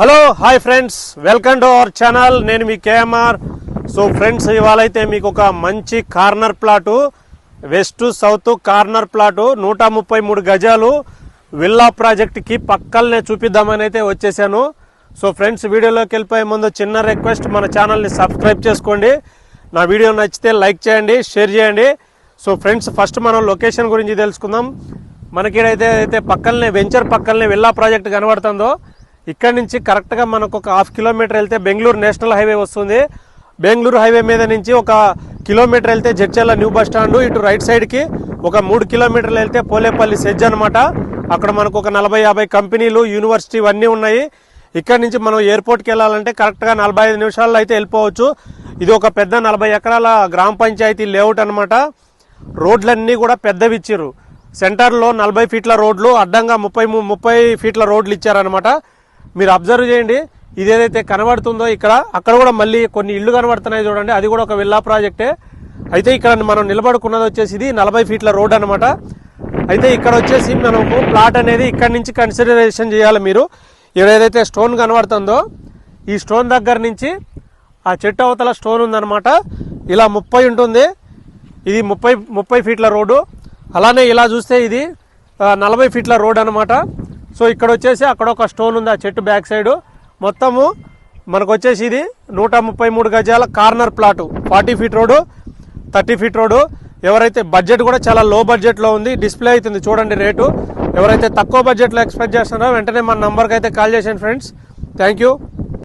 Hello hi friends. Welcome to our channel. నేను మీ KMR. So friends ఇవాళ అయితే మీకు ఒక మంచి corner plot west south corner plot నూట ముప్పై మూడు గజాలు విల్లా ప్రాజెక్ట్కి పక్కలనే చూపిద్దామని అయితే వచ్చేసాను. సో ఫ్రెండ్స్ వీడియోలోకి వెళ్ళిపోయే ముందు చిన్న రిక్వెస్ట్ మన ఛానల్ని సబ్స్క్రైబ్ చేసుకోండి. నా వీడియో నచ్చితే లైక్ చేయండి షేర్ చేయండి. సో ఫ్రెండ్స్ ఫస్ట్ మనం లొకేషన్ గురించి తెలుసుకుందాం. మనకి అయితే అయితే పక్కనే వెంచర్ పక్కనే విల్లా ప్రాజెక్ట్ కనబడుతుందో ఇక్కడ నుంచి కరెక్ట్గా మనకు ఒక హాఫ్ కిలోమీటర్ వెళ్తే బెంగళూరు నేషనల్ హైవే వస్తుంది. బెంగళూరు హైవే మీద నుంచి ఒక కిలోమీటర్ వెళ్తే జడ్చర్ల న్యూ బస్ స్టాండ్ ఇటు రైట్ సైడ్కి ఒక మూడు కిలోమీటర్లు వెళ్తే పోలేపల్లి సెజ్ అనమాట అక్కడ మనకు ఒక నలభై యాభై కంపెనీలు యూనివర్సిటీ ఇవన్నీ ఉన్నాయి. ఇక్కడ నుంచి మనం ఎయిర్పోర్ట్కి వెళ్ళాలంటే కరెక్ట్గా నలభై ఐదు నిమిషాల్లో అయితే వెళ్ళిపోవచ్చు. ఇది ఒక పెద్ద నలభై ఎకరాల గ్రామ పంచాయతీ లేఅవుట్ అనమాట రోడ్లన్నీ కూడా పెద్దవి ఇచ్చారు సెంటర్లో నలభై ఫీట్ల రోడ్లు అడ్డంగా ముప్పై ముప్పై ఫీట్ల రోడ్లు ఇచ్చారనమాట మీరు అబ్జర్వ్ చేయండి. ఇది ఏదైతే కనబడుతుందో ఇక్కడ అక్కడ కూడా మళ్ళీ కొన్ని ఇళ్ళు కనబడుతున్నాయి చూడండి. అది కూడా ఒక విల్లా ప్రాజెక్టే. అయితే ఇక్కడ మనం నిలబడుకున్నది వచ్చేసి ఇది నలభై ఫీట్ల రోడ్ అనమాట అయితే ఇక్కడ వచ్చేసి మనకు ప్లాట్ అనేది ఇక్కడ నుంచి కన్సిడరేషన్ చేయాలి మీరు. ఏదైతే స్టోన్ కనబడుతుందో ఈ స్టోన్ దగ్గర నుంచి ఆ చెట్టు అవతల స్టోన్ ఉందన్నమాట. ఇలా ముప్పై ఉంటుంది. ఇది ముప్పై ముప్పై ఫీట్ల రోడ్డు. అలానే ఇలా చూస్తే ఇది నలభై ఫీట్ల రోడ్ అనమాట సో ఇక్కడ వచ్చేసి అక్కడ ఒక స్టోన్ ఉంది ఆ చెట్టు బ్యాక్ సైడ్. మొత్తము మనకు వచ్చేసి ఇది నూట ముప్పై మూడు గజాల corner plot. Forty feet road thirty feet road. ఎవరైతే బడ్జెట్ కూడా చాలా లో బడ్జెట్లో ఉంది డిస్ప్లే అవుతుంది చూడండి రేటు. ఎవరైతే తక్కువ బడ్జెట్లో ఎక్స్పెక్ట్ చేస్తున్నారో వెంటనే మన నంబర్కి అయితే కాల్ చేసాను ఫ్రెండ్స్. Thank you.